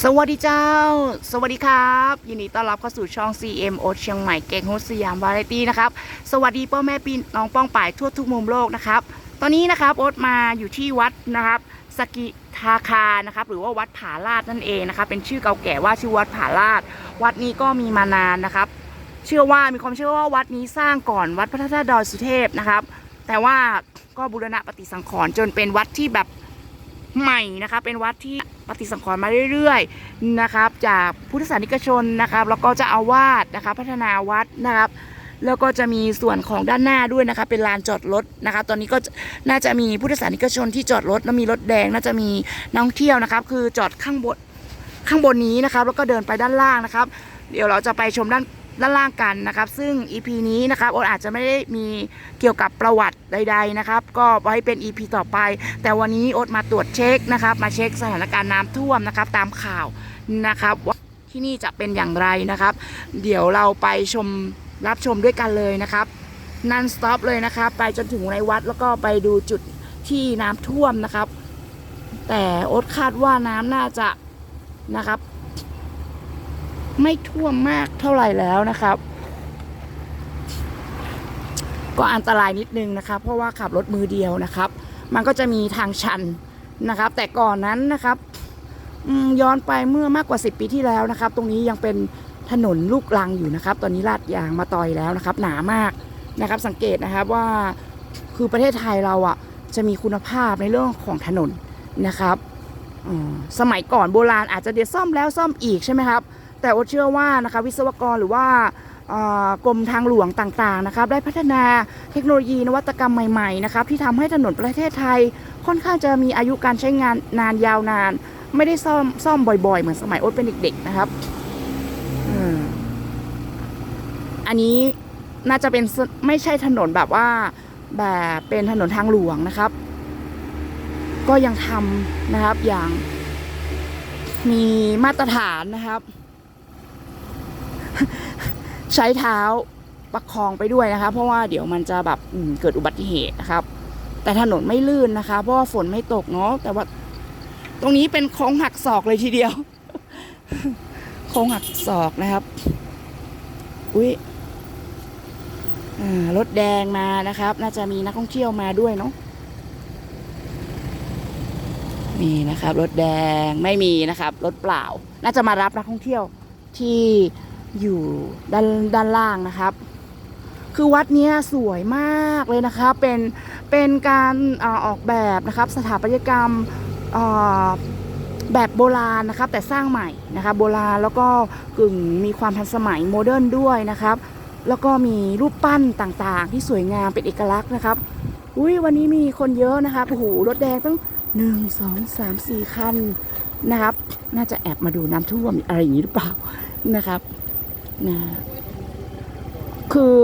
สวัสดีเจ้า สวัสดีครับ ยินดีต้อนรับเข้าสู่ช่อง CM โอเชียงใหม่เก่งโฮสสยามวาไรตี้นะครับ สวัสดีพ่อแม่พี่น้องป้องป่ายทั่วทุกมุมโลกนะครับ ตอนนี้นะครับโอ๊ตมาอยู่ที่วัดนะครับสกิทาคานะครับ หรือว่าวัดผาลาดนั่นเองนะครับ เป็นชื่อเก่าแก่ว่าชื่อวัดผาลาด วัดนี้ก็มีมานานนะครับ เชื่อว่ามีความเชื่อว่าวัดนี้สร้างก่อนวัดพระธาตุดอยสุเทพนะครับ แต่ว่าก็บูรณะปฏิสังขรณ์จนเป็นวัดที่แบบ ใหม่นะคะเป็นวัดที่ปฏิสังขรณ์มาเรื่อยๆนะครับ จากพุทธศาสนิกชนนะครับ แล้วก็จะอาวาสนะคะพัฒนาวัดนะครับ แล้วก็จะมีส่วนของด้านหน้าด้วยนะคะ เป็นลานจอดรถนะคะ ตอนนี้ก็น่าจะมีพุทธศาสนิกชนที่จอดรถแล้วมีรถแดงน่าจะมีนักท่องเที่ยวนะครับ คือจอดข้างบนข้างบนนี้นะครับ แล้วก็เดินไปด้านล่างนะครับ เดี๋ยวเราจะไปชมด้าน ด้านล่างกันนะครับ ซึ่ง EP นี้นะครับโอตอาจจะไม่ได้มีเกี่ยวกับประวัติใด ๆนะครับ ก็ไว้เป็น EP ต่อไป แต่วันนี้โอตมาตรวจเช็คนะครับมาเช็คสถานการณ์น้ำท่วมนะครับ ตามข่าวนะครับว่าที่นี่จะเป็นอย่างไรนะครับ เดี๋ยวเราไปชมรับชมด้วยกันเลยนะครับนันสต็อปเลยนะครับ ไปจนถึงในวัดแล้วก็ไปดูจุดที่น้ำท่วมนะครับ แต่โอ๊ตคาดว่าน้ำน่าจะนะครับ ไม่ท่วมมากเท่าไหร่แล้วนะครับ ก็อันตรายนิดนึงนะครับ เพราะว่าขับรถมือเดียวนะครับ มันก็จะมีทางชันนะครับ แต่ก่อนนั้นนะครับย้อนไปเมื่อมากกว่า 10 ปีที่แล้วนะครับ ตรงนี้ยังเป็นถนนลูกรังอยู่นะครับ ตอนนี้ลาดยางมาต่อยแล้วนะครับ หนามากนะครับ สังเกตนะครับว่าคือประเทศไทยเราอะจะมีคุณภาพในเรื่องของถนนนะครับสมัยก่อนโบราณอาจจะเดี๋ยวซ่อมแล้วซ่อมอีกใช่ไหมครับ แต่โอตเชื่อว่านะคะวิศวกรหรือว่ากรมทางหลวงต่างๆนะครับได้พัฒนาเทคโนโลยีนวัตกรรมใหม่ๆนะครับที่ทำให้ถนนประเทศไทย ค่อนข้างจะมีอายุการใช้งานนานยาวนาน ไม่ได้ซ่อมซ่อมบ่อยๆ เหมือนสมัยโอ๊ตเป็นเด็กๆนะครับอันนี้น่าจะเป็นไม่ใช่ถนนแบบว่าแบบเป็นถนนทางหลวงนะครับ ก็ยังทำนะครับอย่างมีมาตรฐานนะครับ ใช้เท้าประคองไปด้วยนะคะ เพราะว่าเดี๋ยวมันจะแบบเกิดอุบัติเหตุนะครับ แต่ถนนไม่ลื่นนะคะ เพราะว่าฝนไม่ตกเนาะแต่ว่าตรงนี้เป็นโค้งหักศอกเลยทีเดียว โค้งหักศอกนะครับ อุ้ยรถแดงมานะครับ น่าจะมีนักท่องเที่ยวมาด้วยเนาะนี่นะครับ รถแดงไม่มีนะครับ รถเปล่า น่าจะมารับนักท่องเที่ยวที่ อยู่ด้านด้านล่างนะครับ คือวัดนี้สวยมากเลยนะคะ เป็นเป็นการอออกแบบนะครับ สถาปัตยกรรมแบบโบราณนะครับ แต่สร้างใหม่นะคะโบราณแล้วก็กึ่งมีความทันสมัยโมเดิร์นด้วยนะครับ แล้วก็มีรูปปั้นต่างๆ ที่สวยงามเป็นเอกลักษณ์นะครับอุ้ยวันนี้มีคนเยอะนะคะโอ้โหรถแดงตั้งหนึ่งสองสามสี่คันนะครับ น่าจะแอบมาดูน้ำท่วมอะไรอย่างนี้หรือเปล่านะครับ นะคือ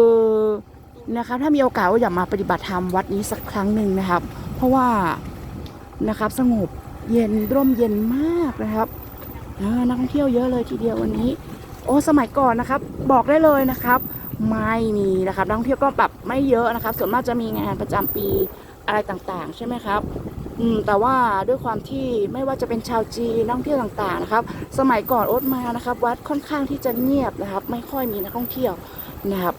นะครับถ้ามีโอกาสก็อยากมาปฏิบัติธรรมวัดนี้สักครั้งหนึ่งนะครับ เพราะว่านะครับสงบเย็นร่มเย็นมากนะครับนักท่องเที่ยวเยอะเลยทีเดียววันนี้ โอ้สมัยก่อนนะครับ บอกได้เลยนะครับ ไม่มีนะครับนักท่องเที่ยวก็แบบไม่เยอะนะครับ ส่วนมากจะมีงานประจำปีอะไรต่างๆ ใช่ไหมครับ อืมแต่ว่าด้วยความที่ไม่ว่าจะเป็นชาวจีนนักท่องเที่ยวต่างๆนะครับ สมัยก่อนโอ๊ตมานะครับ วัดค่อนข้างที่จะเงียบนะครับ ไม่ค่อยมีนักท่องเที่ยวนะครับ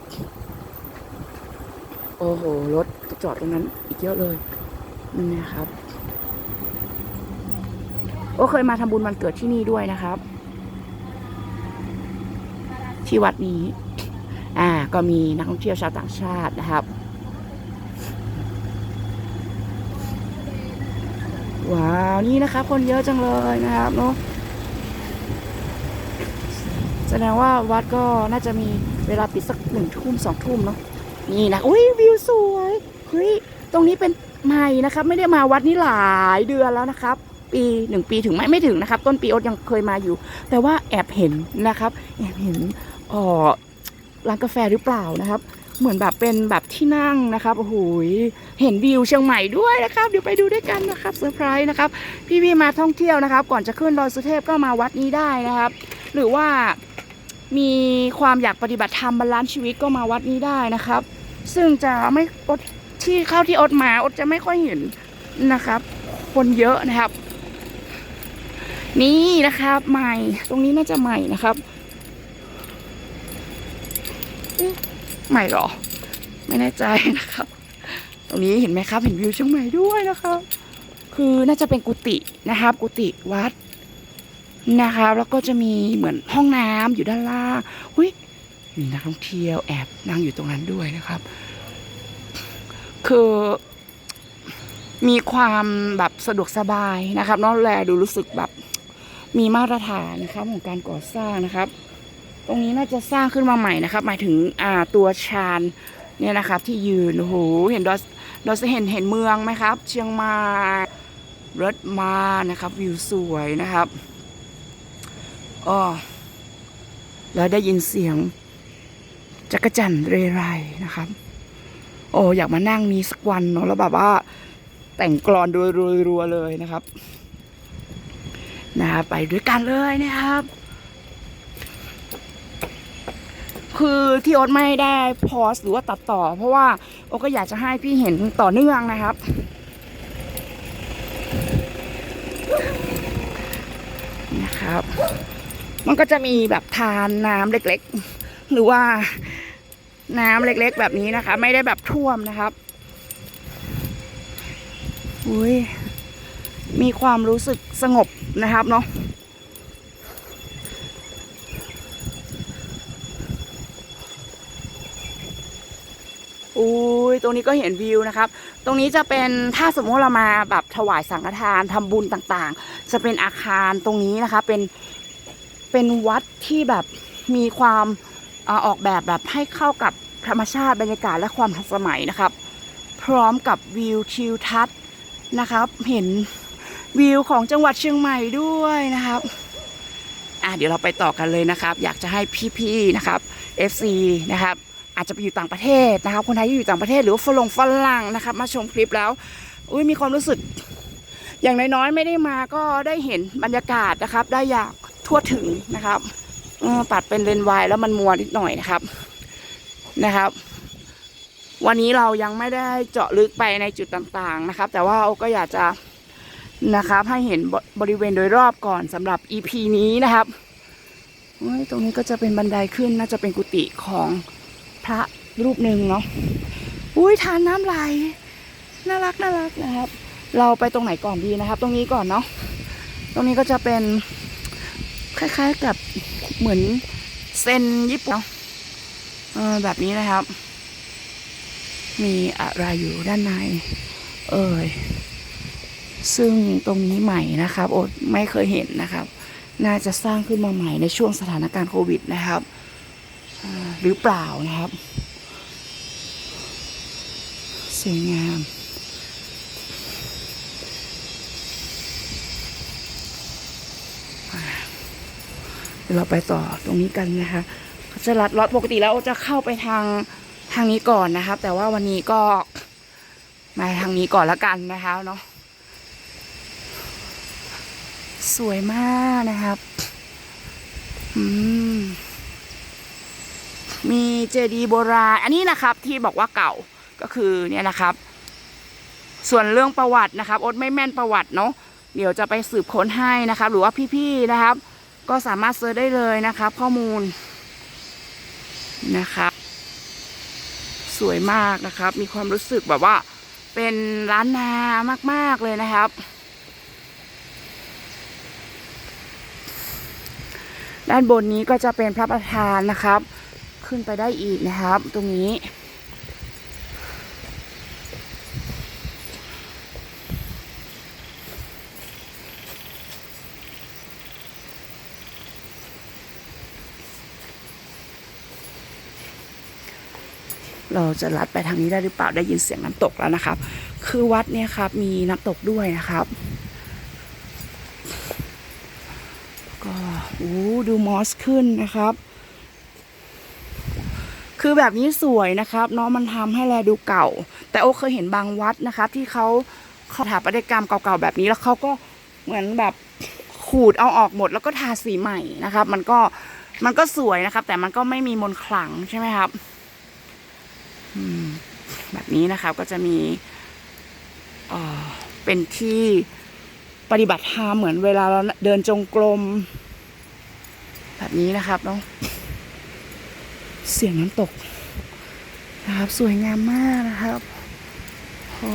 โอ้โหรถจอดตรงนั้นอีกเยอะเลยนะครับโอ้เคยมาทำบุญวันเกิดที่นี่ด้วยนะครับ ที่วัดนี้ อ่า ก็มีนักท่องเที่ยวชาวต่างชาตินะครับ ว้าว นี่นะครับ คนเยอะจังเลยนะครับเนาะแสดงว่าวัดก็น่าจะมีเวลาปิดสักหนึ่งทุ่มสองทุ่มเนาะนี่นะอุ้ยวิวสวยเฮ้ยตรงนี้เป็นใหม่นะครับ ไม่ได้มาวัดนี้หลายเดือนแล้วนะครับ ปีหนึ่งปีถึงไหมไม่ถึงนะครับ ต้นปีอ๊ตยังเคยมาอยู่ แต่ว่าแอบเห็นนะครับ แอบเห็นอ๋อร้านกาแฟหรือเปล่านะครับ เหมือนแบบเป็นแบบที่นั่งนะครับโอ้โหยเห็นวิวเชียงใหม่ด้วยนะครับ เดี๋ยวไปดูด้วยกันนะครับเซอร์ไพรส์นะครับ พี่ๆมาท่องเที่ยวนะครับ ก่อนจะขึ้นดอยสุเทพก็มาวัดนี้ได้นะครับ หรือว่ามีความอยากปฏิบัติธรรมบาลานซ์ชีวิตก็มาวัดนี้ได้นะครับ ซึ่งจะไม่อดที่เข้าที่อดมาอดจะไม่ค่อยเห็นนะครับ คนเยอะนะครับ นี่นะครับใหม่ตรงนี้น่าจะใหม่นะครับ ใหม่หรอ ไม่แน่ใจนะครับ ตรงนี้เห็นไหมครับ เห็นวิวเชียงใหม่ด้วยนะครับ คือน่าจะเป็นกุฏินะครับ กุฏิวัดนะครับแล้วก็จะมีเหมือนห้องน้ำอยู่ด้านล่างหุ้ยมีนักท่องเที่ยวแอบนั่งอยู่ตรงนั้นด้วยนะครับ คือมีความแบบสะดวกสบายนะครับเนอกแลดูรู้สึกแบบมีมาตรฐานนะครับของการก่อสร้างนะครับ ตรงนี้น่าจะสร้างขึ้นมาใหม่นะครับ หมายถึงอ่าตัวชานเนี่ยนะครับที่ยืนโอ้โหเห็นดอยดอยเห็นเห็นเมืองไหมครับ เชียงใหม่รถมานะครับวิวสวยนะครับอ๋อแล้วได้ยินเสียงจักรจันทร์เรไรนะครับ โอ้อยากมานั่งนี้สักวันเนาะแล้วแบบว่า แต่งกลอนรัวๆเลยนะครับนะไปด้วยกันเลยนะครับ คือที่โอ๊ตไม่ได้พอสหรือว่าตัดต่อ เพราะว่าโอ๊ตก็อยากจะให้พี่เห็นต่อเนื่องนะครับ นะครับ มันก็จะมีแบบทานน้ำเล็กๆ หรือว่าน้ำเล็กๆ แบบนี้นะคะ ไม่ได้แบบท่วมนะครับอุ้ยมีความรู้สึกสงบนะครับเนาะ อุ้ย ตรงนี้ก็เห็นวิวนะครับ ตรงนี้จะเป็นถ้าสมมติเรามาแบบถวายสังฆทานทำบุญต่างๆ จะเป็นอาคารตรงนี้นะคะ เป็นเป็นวัดที่แบบมีความอออกแบบแบบให้เข้ากับธรรมชาติบรรยากาศและความทันสมัยนะครับ พร้อมกับวิวทิวทัศน์นะครับ เห็นวิวของจังหวัดเชียงใหม่ด้วยนะครับอะเดี๋ยวเราไปต่อกันเลยนะครับ อยากจะให้พี่ๆนะครับ FC นะครับ อาจจะไปอยู่ต่างประเทศนะครับคนไทยที่อยู่ต่างประเทศหรือฝรั่งฝรั่งนะครับ มาชมคลิปแล้วอุ้ยมีความรู้สึก อย่างน้อยๆไม่ได้มาก็ได้เห็นบรรยากาศนะครับ ได้อยากทั่วถึงนะครับปัดเป็นเลนวายแล้วมันมัวนิดหน่อยนะครับนะครับ วันนี้เรายังไม่ได้เจาะลึกไปในจุดต่างๆนะครับ แต่ว่าก็อยากจะนะครับ ให้เห็นบบริเวณโดยรอบก่อนสำหรับ EP นี้นะครับตรงนี้ก็จะเป็นบันไดขึ้นน่าจะเป็นกุฏิของ ระรูปหนึ่งเนาะอุ้ยทานน้ำไหลน่ารักน่ารักนะครับ เราไปตรงไหนก่อนดีนะครับ ตรงนี้ก่อนเนาะตรงนี้ก็จะเป็นคล้ายๆกับเหมือนเซนญี่ปุ่นเนาะเออแบบนี้นะครับ มีอะไรอยู่ด้านใน เอ่ยซึ่งตรงนี้ใหม่นะครับ โอดไม่เคยเห็นนะครับ น่าจะสร้างขึ้นมาใหม่ในช่วงสถานการณ์โควิดนะครับ หรือเปล่านะครับสวยงามเราไปต่อตรงนี้กันนะคะจะลัดรถปกติแล้วจะเข้าไปทางทางนี้ก่อนนะครับ แต่ว่าวันนี้ก็มาทางนี้ก่อนละกันนะคะเนาะสวยมากนะครับ อืม มีเจดีย์โบราณ อันนี้นะครับที่บอกว่าเก่าก็คือเนี่ยนะครับ ส่วนเรื่องประวัตินะครับโอ๊ตไม่แม่นประวัติเนาะเดี๋ยวจะไปสืบค้นให้นะครับ หรือว่าพี่ๆนะครับ ก็สามารถเซิร์ชได้เลยนะครับ ข้อมูลนะครับสวยมากนะครับ มีความรู้สึกแบบว่า เป็นร้านนามาก ๆเลยนะครับ ด้านบนนี้ก็จะเป็นพระประธานนะครับ ขึ้นไปได้อีกนะครับ ตรงนี้ เราจะลัดไปทางนี้ได้หรือเปล่าได้ยินเสียงน้ำตกแล้วนะครับ คือวัดเนี่ยครับ มีน้ำตกด้วยนะครับก็โอ้ดูมอสขึ้นนะครับ คือแบบนี้สวยนะครับเนาะมันทำให้แลดูเก่า แต่โอเคยเห็นบางวัดนะครับที่เขาเขาถาปัตยกรรมเก่าๆแบบนี้แล้วเขาก็เหมือนแบบขูดเอาออกหมดแล้วก็ทาสีใหม่นะครับ มันก็มันก็สวยนะครับ แต่มันก็ไม่มีมนขลังใช่ไหมครับแบบนี้นะครับก็จะมีเอ่อเป็นที่ปฏิบัติธรรมเหมือนเวลาเราเดินจงกรมแบบนี้นะครับเนาะ เสียงน้ำตกนะครับ สวยงามมากนะครับโอ้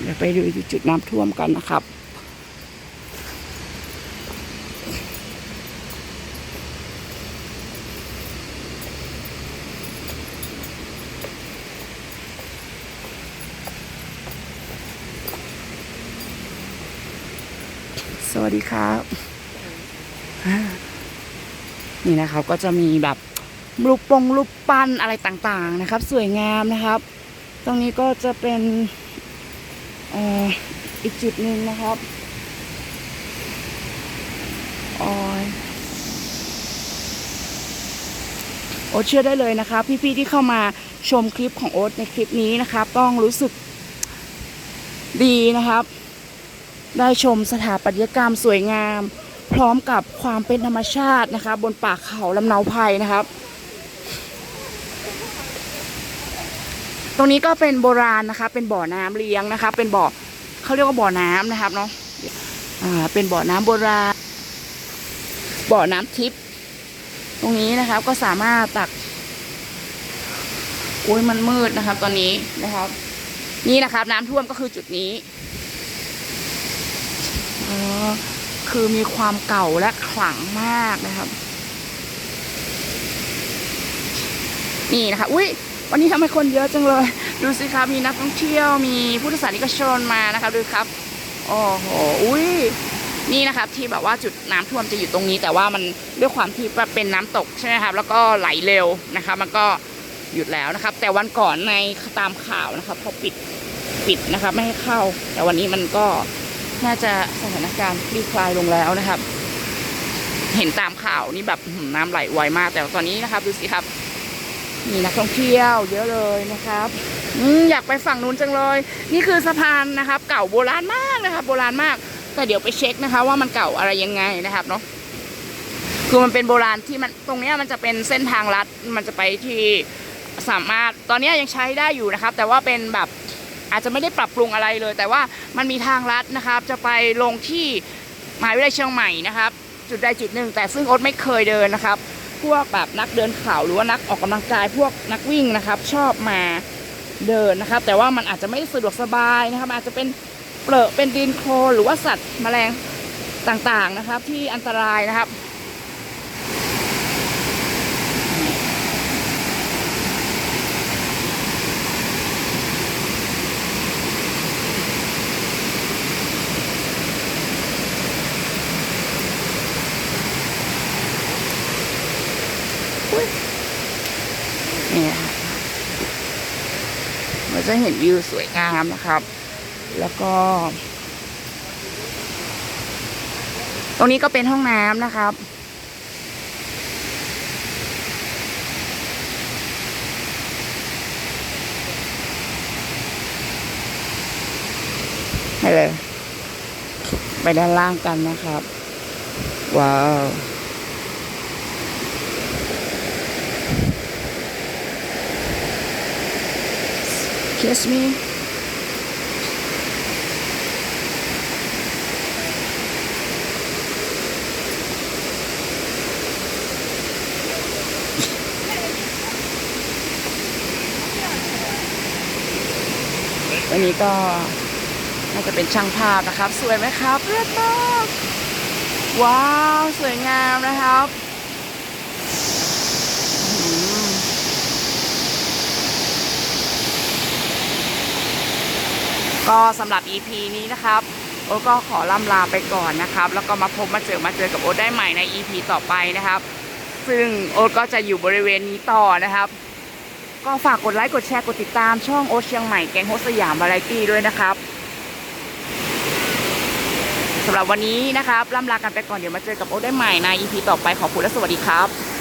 เดี๋ยวไปดูจุดน้ำท่วมกันนะครับ สวัสดีครับนี่นะครับก็จะมีแบบรูปปงรูปปั้นอะไรต่างๆนะครับ สวยงามนะครับ ตรงนี้ก็จะเป็นอ่ออีกจุดหนึ่งนะครับออยโอ๊ตเชื่อได้เลยนะคะพี่ๆที่เข้ามาชมคลิปของโอ๊ตในคลิปนี้นะครับ ต้องรู้สึกดีนะครับ ได้ชมสถาปัตยกรรมสวยงาม พร้อมกับความเป็นธรรมชาตินะคะ บนป่าเขาลำเนาไพรนะครับ ตรงนี้ก็เป็นโบราณนะคะ เป็นบ่อน้ำเลี้ยงนะคะ เป็นบ่อเขาเรียกว่าบ่อน้ำนะครับเนาะอ่าเป็นบ่อน้ำโบราณ บ่อน้ำทิพย์ตรงนี้นะครับก็สามารถตักอุ้ยมันมืดนะครับ ตอนนี้นะครับ นี่นะครับ น้ำท่วมก็คือจุดนี้ ออคือมีความเก่าและขลังมากนะครับ นี่นะคะ อุ้ยวันนี้ทำไมคนเยอะจังเลย ดูสิครับ มีนักท่องเที่ยว มีผู้โดยสารนิกชนมานะครับ ดูครับ โอ้โห อุ้ยนี่นะครับที่แบบว่าจุดน้ำท่วมจะอยู่ตรงนี้ แต่ว่ามันด้วยความที่เป็นน้ำตกใช่ไหมครับ แล้วก็ไหลเร็วนะครับมันก็หยุดแล้วนะครับ แต่วันก่อนในตามข่าวนะครับเขาปิดปิดนะครับ ไม่ให้เข้า แต่วันนี้มันก็ น่าจะสถานการณ์คลี่คลายลงแล้วนะครับ เห็นตามข่าวนี่แบบอื้อหือน้ำไหลไวมาก แต่ตอนนี้นะครับ ดูสิครับ มีนักท่องเที่ยวเยอะเลยนะครับอยากไปฝั่งนู้นจังเลย นี่คือสะพานนะครับ เก่าโบราณมากนะครับ โบราณมาก แต่เดี๋ยวไปเช็คนะคะ ว่ามันเก่าอะไรยังไงนะครับเนาะคือมันเป็นโบราณที่มันตรงนี้มันจะเป็นเส้นทางลัดมันจะไปที่สามารถตอนนี้ยังใช้ได้อยู่นะครับ แต่ว่าเป็นแบบ อาจจะไม่ได้ปรับปรุงอะไรเลย แต่ว่ามันมีทางลัดนะครับ จะไปลงที่มหาวิทยาลัยเชียงใหม่นะครับ จุดใดจุดหนึ่ง แต่ซึ่งโอ๊ตไม่เคยเดินนะครับ พวกแบบนักเดินเขาหรือว่านักออกกำลังกาย พวกนักวิ่งนะครับ ชอบมาเดินนะครับ แต่ว่ามันอาจจะไม่ได้สะดวกสบายนะครับ อาจจะเป็นเปลอะเป็นดินโคลนหรือว่าสัตว์แมลงต่างๆนะครับ ที่อันตรายนะครับ นี่นะคะเรา จะเห็นวิวสวยงามนะครับ แล้วก็ ตรงนี้ก็เป็นห้องน้ำนะครับ ไปเลย ไปด้านล่างกันนะครับ ว้าว Kiss me. Thank วันนี้ก็น่าจะเป็นช่างภาพนะครับ สวยไหมครับเลือดมาก ว้าว สวยงามนะครับอื้อหือ ก็สำหรับ EP นี้นะครับ โอ๊ตก็ขอล่ำลาไปก่อนนะครับ แล้วก็มาพบมาเจอมาเจอกับโอ๊ตได้ใหม่ใน EP ต่อไปนะครับ ซึ่งโอ๊ตก็จะอยู่บริเวณนี้ต่อนะครับ ก็ฝากกดไลค์กดแชร์กดติดตามช่องโอ๊ตเชียงใหม่แกงโฮสยามวาไรตี้ด้วยนะครับสำหรับวันนี้นะครับล่ำลากันไปก่อนเดี๋ยวมาเจอกับโอ๊ตได้ใหม่ใน EP ต่อไปขอบคุณและสวัสดีครับ